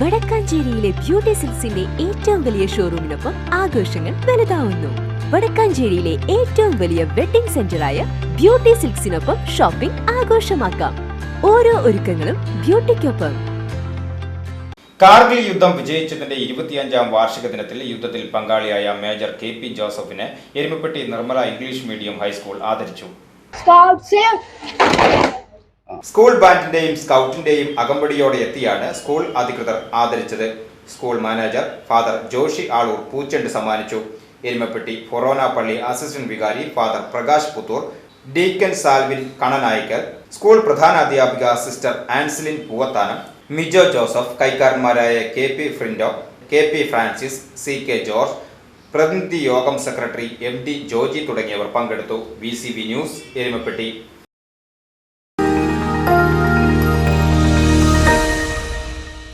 വടക്കാഞ്ചേരിയിലെ beauty സിൽസിന്റെ ഏറ്റവും വലിയ ഷോറൂമിനൊപ്പം ആഘോഷങ്ങൾ വലുതാവുന്നു. വടക്കാഞ്ചേരിയിലെ ഏറ്റവും വലിയ വെഡിംഗ് സെന്ററായ ബ്യൂട്ടി സിൽക്സിനൊപ്പം ഷോപ്പിംഗ് ആഘോഷമാക്കാം. ഓരോ ഒരുക്കങ്ങളും ബ്യൂട്ടിക്കൊപ്പം. കാർഗിൽ യുദ്ധം വിജയിച്ചതിന്റെ ഇരുപത്തിയഞ്ചാം വാർഷിക ദിനത്തിൽ യുദ്ധത്തിൽ പങ്കാളിയായ മേജർ കെ പി ജോസഫിനെ Erumapetty Nirmala English medium high school ആദരിച്ചു. സ്കൂൾ ബാൻഡിന്റെയും സ്കൗട്ടിന്റെയും അകമ്പടിയോടെ എത്തിയാണ് സ്കൂൾ അധികൃതർ ആദരിച്ചത്. School manager father Joshi Aloor പൂച്ചെണ്ട് സമ്മാനിച്ചു. എരുമപ്പെട്ടി ഫൊറോന പള്ളി അസിസ്റ്റന്റ് വികാരി father Prakash Puthur deacon Salvin Kananaikkal school പ്രധാനാധ്യാപിക sister Anselin Poovathanam Mijo Joseph കൈക്കാരന്മാരായ K P Frindo K P Francis C K George പ്രതിനിധി യോഗം സെക്രട്ടറി എം ഡി ജോജി തുടങ്ങിയവർ പങ്കെടുത്തു. V news Erumapetty.